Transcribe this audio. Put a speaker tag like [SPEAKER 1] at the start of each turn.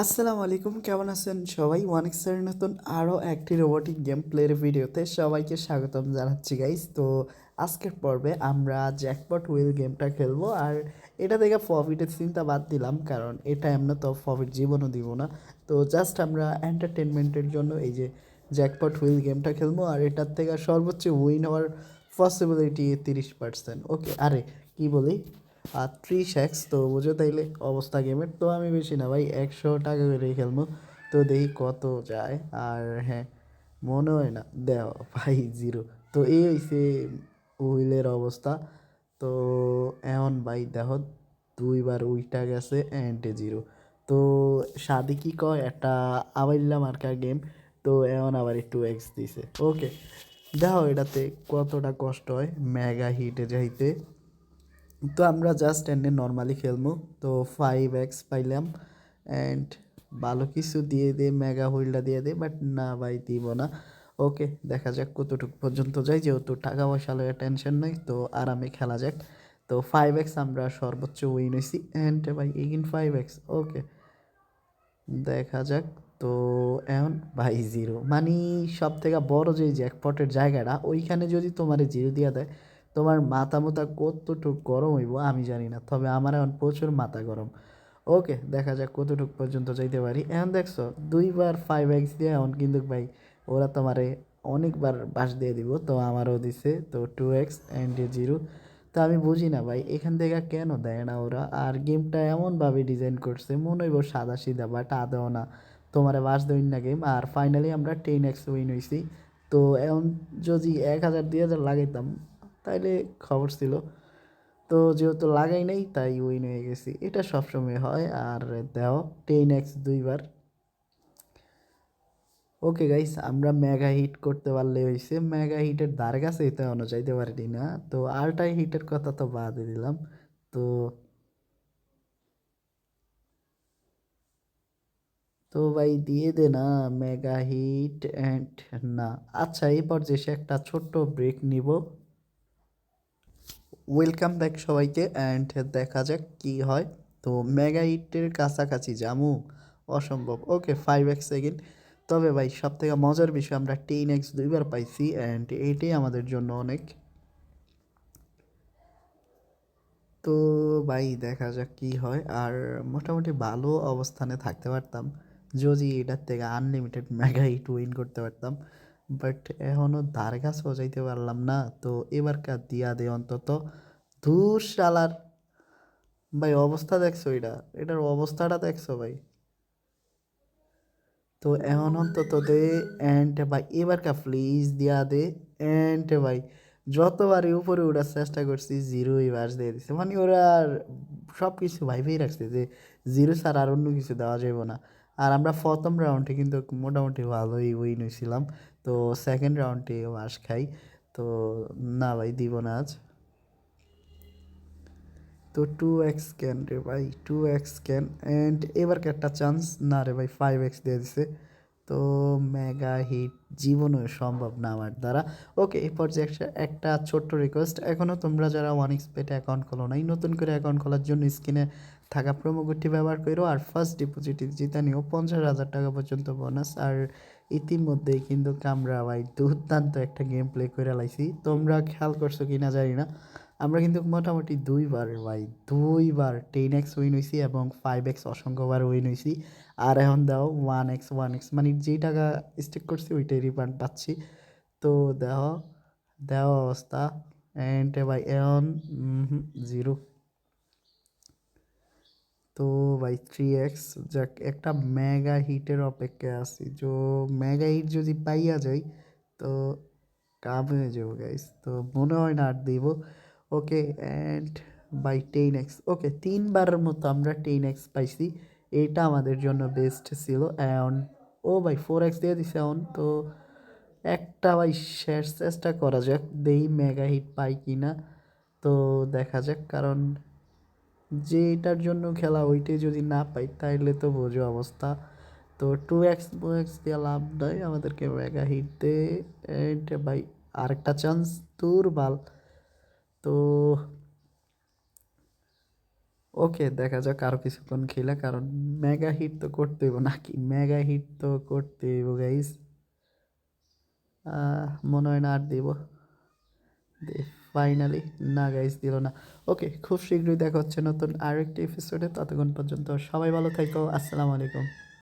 [SPEAKER 1] আসসালামু আলাইকুম, কেমন আছেন সবাই? ওয়ান এক্সের নতুন আরও একটি রোবোটিক গেম প্লের ভিডিওতে সবাইকে স্বাগতম জানাচ্ছি গাইস তো আজকের পর্বে আমরা জ্যাকপট হুইল গেমটা খেলব। আর এটা থেকে প্রফিটের চিন্তা বাদ দিলাম, কারণ এটা এমনি তো প্রফিট জীবনও দিব না। তো জাস্ট আমরা এন্টারটেনমেন্টের জন্য এই যে জ্যাকপট হুইল গেমটা খেলব, আর এটার থেকে সর্বোচ্চ উইন হওয়ার পসিবিলিটি তিরিশ পার্সেন্ট ওকে আরে, কি বলি? আর ত্রিশ এক্স তো বুঝো তাইলে অবস্থা গেমের তো আমি বেশি না ভাই একশো টাকা করে খেলব। তো দেখি কত যায়। আর হ্যাঁ মনে হয় না। দেও, ভাই জিরো। তো এই হয়েছে উইলের অবস্থা। তো এমন ভাই দেখো, দুইবার উইটা গেছে অ্যান্ড জিরো। তো সাদি কি কয়, একটা আবাইল্লা মার্কা গেম। তো এমন আবার একটু এক্স দিছে। ওকে, দেখো এটাতে কতটা কষ্ট হয়। মেগা হিটে যাইতে। তো আমরা জাস্ট এনে নর্মালি খেলব তো ফাইভ এক্স পাইলাম অ্যান্ড ভালো কিছু দিয়ে দে মেগা হুইলটা দিয়ে দে বাট না ভাই দিব না। ওকে দেখা যাক কতটুকু পর্যন্ত যাই, যেহেতু টাকা পয়সা লয়ে টেনশন নেই, তো আরামে খেলা যাক। তো ফাইভ এক্স আমরা সর্বোচ্চ উইন হয়েছি অ্যান্ড ভাই এগিন ফাইভ এক্স ওকে দেখা যাক, তো এখন ভাই জিরো মানে সব থেকে বড় যে জ্যাকপটের জায়গাটা, ওইখানে যদি তোমার জিরো দিয়ে দেয় তোমার মাথা মুথা কতটুক গরম হইব আমি জানি না, তবে আমার এখন প্রচুর মাথা গরম। ওকে, দেখা যাক কতটুক পর্যন্ত যাইতে পারি। এখন দেখছ, দুইবার ফাইভ এক্স দিয়ে এখন কিন্তু ভাই ওরা তোমারে অনেকবার বাস দিয়ে দিব, তো আমারও দিছে, তো টু এক্স অ্যান্ড জিরো তো আমি বুঝি না ভাই, এখান থেকে কেন দেয় না ওরা? আর গেমটা এমনভাবে ডিজাইন করছে, মনে হইব সাদা সিধা বাট আদৌ না। তোমারে বাস দেউন না গেম আর ফাইনালি আমরা টেন এক্স উইন হয়েছি তো এখন যদি এক হাজার, দুই হাজার লাগাইতাম তাইলে খবর ছিল। তো যেহেতু লাগাই নাই, তাই উইন হয়ে গেছি। এটা সবসময় হয়। আর দেও টেন এক্স দুইবার। ওকে গাইস আমরা মেগা হিট করতে পারলে হয়েছে মেগা হিটের দ্বার কাছে তো এখনও যাইতে পারিনি না। তো আলট্রা হিটের কথা তো বাদে দিলাম। তো তো ভাই, দিয়ে দে না মেগা হিট অ্যান্ড না। আচ্ছা এই পর্যায়ে একটা ছোট্ট ব্রেক নিব। ওয়েলকাম ব্যাক সবাইকে অ্যান্ড দেখা যাক কি হয়। তো মেগা ইটের কাছাকাছি জামু অসম্ভব। ওকে ফাইভ এক্স সেকেন্ড তবে ভাই সব থেকে মজার বিষয়, আমরা টেন এক্স দুইবার পাইছি অ্যান্ড এটাই আমাদের জন্য অনেক। তো ভাই, দেখা যাক কি হয়। আর মোটামুটি ভালো অবস্থানে থাকতে পারতাম। যদি এটার থেকে আনলিমিটেড মেগা হিট উইন করতে পারতাম। বাট এখনও ধার কাছ যাইতে পারলাম না। তো এবারকার দিয়া দে অন্তত। ধূর শালার। ভাই, অবস্থা দেখছ এটা? এটার অবস্থাটা দেখছ ভাই? তো এখন অন্তত দে অ্যান্ড ভাই এবারকার প্লিজ দিয়া দে অ্যান্ড ভাই, যতবারই উপরে ওঠার চেষ্টা করছি জিরো বাস দিয়ে দিছে। মানে ওরা সব কিছু ভাইবেই রাখছে যে জিরো ছাড়া আর অন্য কিছু দেওয়া যাবে না। আর আমরা প্রথম রাউন্ডে কিন্তু মোটামুটি ভালোই উইন হয়েছিলাম। তো সেকেন্ড রাউন্ডে মাস খাই। তো না ভাই, দিব না আজ। তো টু এক্স ক্যান রে ভাই টু এক্স ক্যান অ্যান্ড এবার একটা চান্স না রে ভাই ফাইভ এক্স দিয়ে দিছে। তো মেগা হিট জীবনও সম্ভব না আমার দ্বারা। ওকে এই পর্যায়ে একটা ছোট্ট রিকোয়েস্ট এখনও তোমরা যারা ওয়ান এক্স অ্যাকাউন্ট খোলো নাই, নতুন করে অ্যাকাউন্ট খোলার জন্য স্ক্রিনে থাকা কোডটি ব্যবহার করো। আর ফার্স্ট ডিপোজিট জিতা নিও। পঞ্চাশ হাজার টাকা পর্যন্ত বোনাস আর ইতিমধ্যেই কিন্তু আমরা ভাই দুর্দান্ত একটা গেম প্লে করে লাইছি। তোমরা খেয়াল করছ কি না জানি না। আমরা কিন্তু মোটামুটি দুইবার ভাই, দুইবার টেন এক্স উইন হয়েছি এবং ফাইভ এক্স অসংখ্যবার উইন হয়েছি আর এখন দাও ওয়ান এক্স ওয়ান এক্স মানে যেই টাকা স্টেক করছি ওইটাই রিফান্ড পাচ্ছি। তো দেহ দেহ অবস্থা। অ্যান্ড ভাই এখন জিরো তো ভাই থ্রি এক্স যাক, একটা মেগা হিটের অপেক্ষায় আছি। তো মেগা হিট যদি পাইয়া যাই, তো কাম হয়ে যাব গাইস তো মনে হয় না আর দিব। Okay and bye ten X okay তিনবারের মতো আমরা টেন এক্স পাইছি এটা আমাদের জন্য বেস্ট ছিল অ্যান্ড ও ভাই ফোর এক্স দিয়ে দিছে এখন তো একটা ভাই শেষ চেষ্টা করা যাক দেই মেগা হিট পাই কি না তো দেখা যাক কারণ যেটার জন্য খেলা ওইটাই যদি না পাই তাইলে তো বোঝো অবস্থা তো টু এক্স টু এক্স দিয়ে লাভ নয় আমাদেরকে মেগা হিট দে ভাই আরেকটা চান্স তোর বাল তো ওকে দেখা যাক আরও কিছুক্ষণ খেলে, কারণ মেগা হিট তো করতে হইব নাকি? মেগা হিট তো করতে হইব গাইস মনে হয় না আর দিব। ফাইনালি না গাইস দিল না। ওকে, খুব শীঘ্রই দেখা হচ্ছে নতুন আরেকটি এপিসোডে ততক্ষণ পর্যন্ত সবাই ভালো থাকো। আসসালামু আলাইকুম।